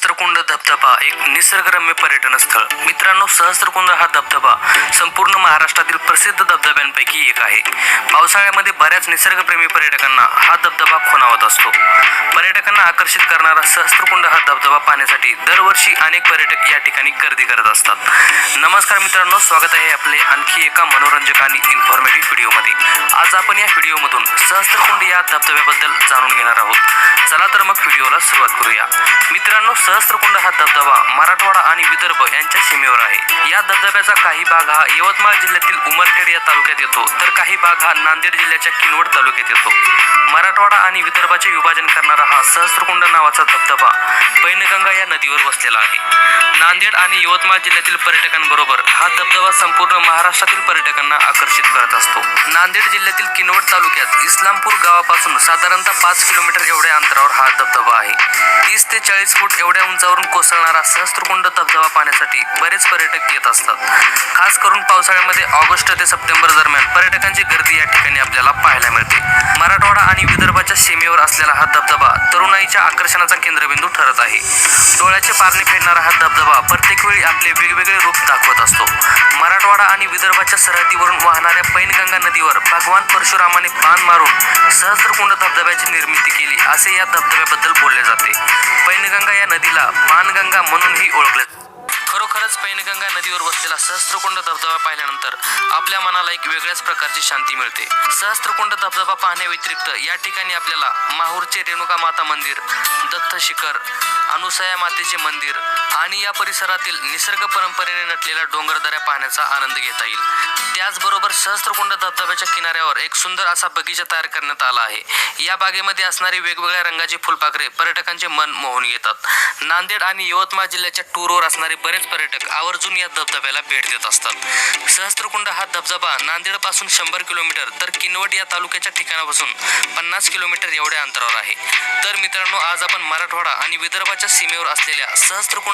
सहस्त्रकुंड धबधबा एक निसर्गरम्य पर्यटन स्थळ. मित्रांनो सहस्त्रकुंड हा धबधबा संपूर्ण महाराष्ट्रातील प्रसिद्ध धबधब्यांपैकी एक आहे. पावसाळ्यामध्ये बऱ्याच निसर्गप्रेमी पर्यटकांना हा धबधबा खुणावत असतो. पर्यटकांना आकर्षित करणारा सहस्त्रकुंड हा धबधबा पाहण्यासाठी दरवर्षी अनेक पर्यटक या ठिकाणी गर्दी करत असतात. नमस्कार मित्रांनो स्वागत आहे आपले आणखी एका मनोरंजक आणि इन्फॉर्मेटिव्ह व्हिडिओमध्ये. आज आपण या व्हिडिओमधून सहस्त्रकुंड या धबधब्याबद्दल जाणून घेणार आहोत. चला तर मग व्हिडिओला सुरुवात करूया. मित्रांनो सहस्त्रकुंड हा धबधबा मराठवाडा आणि विदर्भ यांच्या सीमेवर आहे. या धबधब्याचा काही भाग हा यवतमाळ जिल्ह्यातील उमरखेड या तालुक्यात येतो तर काही भाग हा नांदेड जिल्ह्याच्या किनवट तालुक्यात येतो. मराठवाडा आणि विदर्भाचे विभाजन करणारा हा सहस्रकुंड नावाचा धबधबा पैनगंगा या नदीवर वसलेला आहे. नांदेड आणि यवतमाळ जिल्ह्यातील पर्यटकांबरोबर हा धबधबा संपूर्ण महाराष्ट्रातील पर्यटकांना आकर्षित करत असतो. नांदेड जिल्ह्यातील किनवट तालुक्यात इस्लामपूर गावापासून साधारणतः पाच किलोमीटर एवढ्या अंतरावर हा धबधबा आहे. तीस ते चाळीस फूट एवढ्या उंचावरून कोसळणारा सहस्त्रकुंड धबधबा पाहण्यासाठी बरेच पर्यटक येत असतात. खास करून पावसाळ्यामध्ये ऑगस्ट ते सप्टेंबर दरम्यान पर्यटकांची गर्दी या ठिकाणी आपल्याला पाहायला मिळते. मराठवाडा आणि विदर्भाच्या सीमेवर असलेला हा धबधबा तरुणाईच्या आकर्षणाचा केंद्रबिंदू ठरत आहे. डोळ्याचे पारणे फेडणारा हा धबधबा प्रत्येक वेळी आपले वेगवेगळे रूप दाखवत असतो. मराठवाडा आणि विदर्भाच्या सरहद्दीवरून वाहणाऱ्या पैनगंगा नदीवर भगवान परशुरामाने बाण मारून सहस्त्रकुंड धबधब्याची निर्मिती केली असे या धबधब्याबद्दल बोलले जाते. पैनगंगा या नदीला पानगंगा म्हणूनही ओळखले खरोखरच पैनगंगा नदीवर वसलेला सहस्त्रकुंड धबधबा पाहिल्यानंतर आपल्या मनाला एक वेगळ्याच प्रकारची शांती मिळते. सहस्त्रकुंड धबधबा पाहण्याव्यतिरिक्त या ठिकाणी आपल्याला माहूरचे रेणुका माता मंदिर दत्त शिखर अनुसया मातेचे मंदिर आणि या परिसरातील निसर्ग परंपरेने नटलेल्या डोंगरदऱ्या पाहण्याचा आनंद घेता येईल. त्याचबरोबर सहस्त्रकुंड धबधब्याच्या किनाऱ्यावर एक सुंदर असा बगीचा तयार करण्यात आला आहे. या बागेमध्ये असणारी वेगवेगळ्या रंगाची फुलपाखरे पर्यटकांचे मन मोहून घेतात. नांदेड आणि यवतमाळ जिल्ह्याच्या टूरवर असणारे बरेच पर्यटक आवर्जून या धबधब्याला भेट देत असतात. सहस्त्रकुंड हा धबधबा नांदेडपासून शंभर किलोमीटर तर किनवट या तालुक्याच्या ठिकाणापासून पन्नास किलोमीटर एवढ्या अंतरावर आहे. तर मित्रांनो आज आपण मराठवाडा आणि विदर्भाच्या सीमेवर असलेल्या सहस्त्रकुंड